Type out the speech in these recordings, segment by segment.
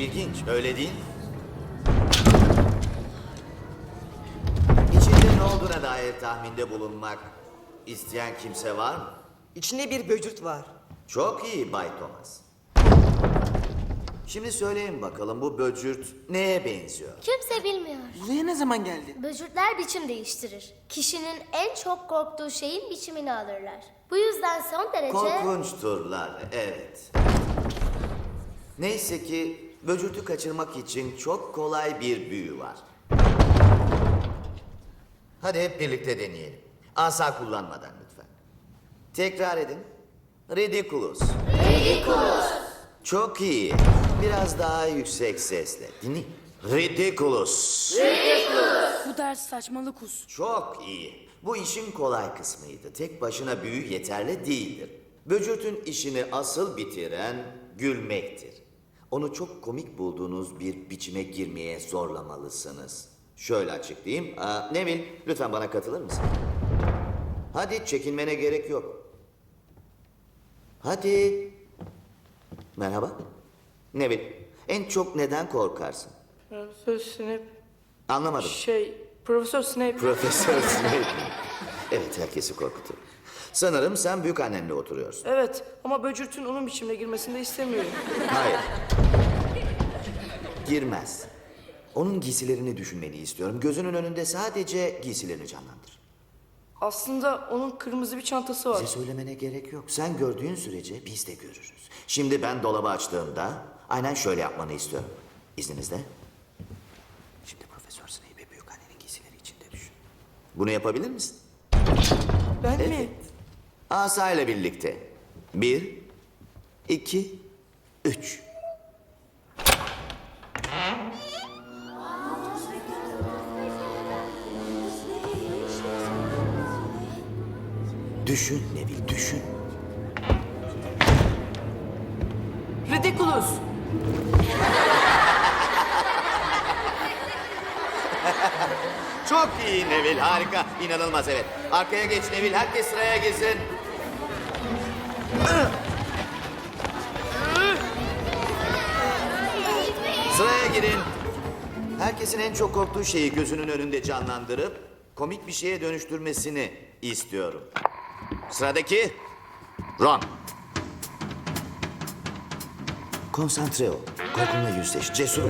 İlginç, öyle değil mi? İçinde ne olduğuna dair tahminde bulunmak isteyen kimse var mı? İçinde bir böcürt var. Çok iyi Bay Thomas. Şimdi söyleyin bakalım bu böcürt neye benziyor? Kimse bilmiyor. Buraya ne zaman geldin? Böcürtler biçim değiştirir. Kişinin en çok korktuğu şeyin biçimini alırlar. Bu yüzden son derece... Korkunç turlar, evet. Neyse ki böcürtü kaçırmak için çok kolay bir büyü var. Hadi hep birlikte deneyelim. Asa kullanmadan lütfen. Tekrar edin. Ridiculous. Ridiculous. Çok iyi. Biraz daha yüksek sesle. Dinleyin. Ridiculous. Bu ders saçmalık us. Çok iyi. Bu işin kolay kısmıydı. Tek başına büyü yeterli değildir. Böcürtün işini asıl bitiren gülmektir. Onu çok komik bulduğunuz bir biçime girmeye zorlamalısınız. Şöyle açıklayayım. Aa, Nevin, lütfen bana katılır mısın? Hadi çekinmene gerek yok. Hadi. Merhaba. Nevin, en çok neden korkarsın? Profesör Snape. Anlamadım. Şey, Profesör Snape. Profesör Snape. Evet, herkesi korkutur. Sanırım sen büyük annenle oturuyorsun. evet ama böcürtün onun biçimine girmesini de istemiyorum. Hayır. Girmez. Onun giysilerini düşünmeni istiyorum. Gözünün önünde sadece giysilerini canlandır. Aslında onun kırmızı bir çantası var. Bize söylemene gerek yok. Sen gördüğün sürece biz de görürüz. Şimdi ben dolabı açtığımda aynen şöyle yapmanı istiyorum. İzninizle. Şimdi Profesör Snape büyük annenin giysileri içinde düşün. Bunu yapabilir misin? Ben mi? Asa ile birlikte. Bir, iki, üç. Düşün Neville, düşün. Ridiculous. Çok iyi Neville, harika. İnanılmaz evet. Arkaya geç Neville, herkes sıraya girsin. Sıraya girin. Herkesin en çok korktuğu şeyi gözünün önünde canlandırıp komik bir şeye dönüştürmesini istiyorum. Sıradaki Ron. Konsantre ol. Korkunla yüzleş. Cesur ol.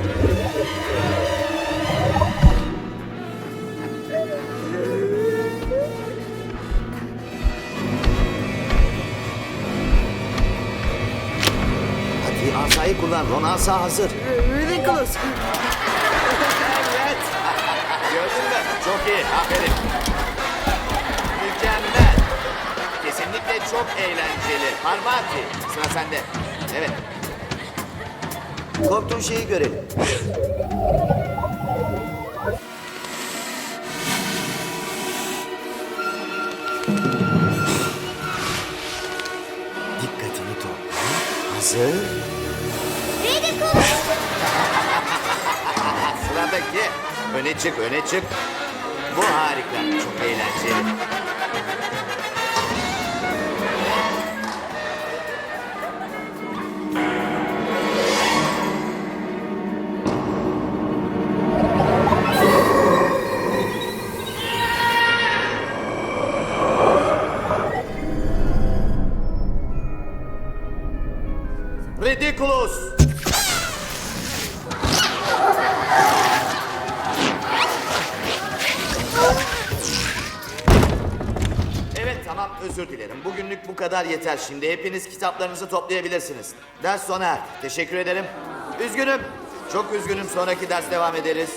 Hadi asayı kullan. Ron asa hazır. Ridiculous. Evet. Gördün mü? Çok iyi. Aferin. Mükemmel. Kesinlikle çok eğlenceli. Parvati. Sıra sende. Evet. Korktuğun şeyi görelim. Dikkatini topla. Hazır. Öne çık, öne çık. Bu harika. Çok eğlenceli. Ridiculous. Özür dilerim. Bugünlük bu kadar yeter şimdi. Hepiniz kitaplarınızı toplayabilirsiniz. Ders sona erdi. Teşekkür ederim. Üzgünüm. Çok üzgünüm. Sonraki ders devam ederiz.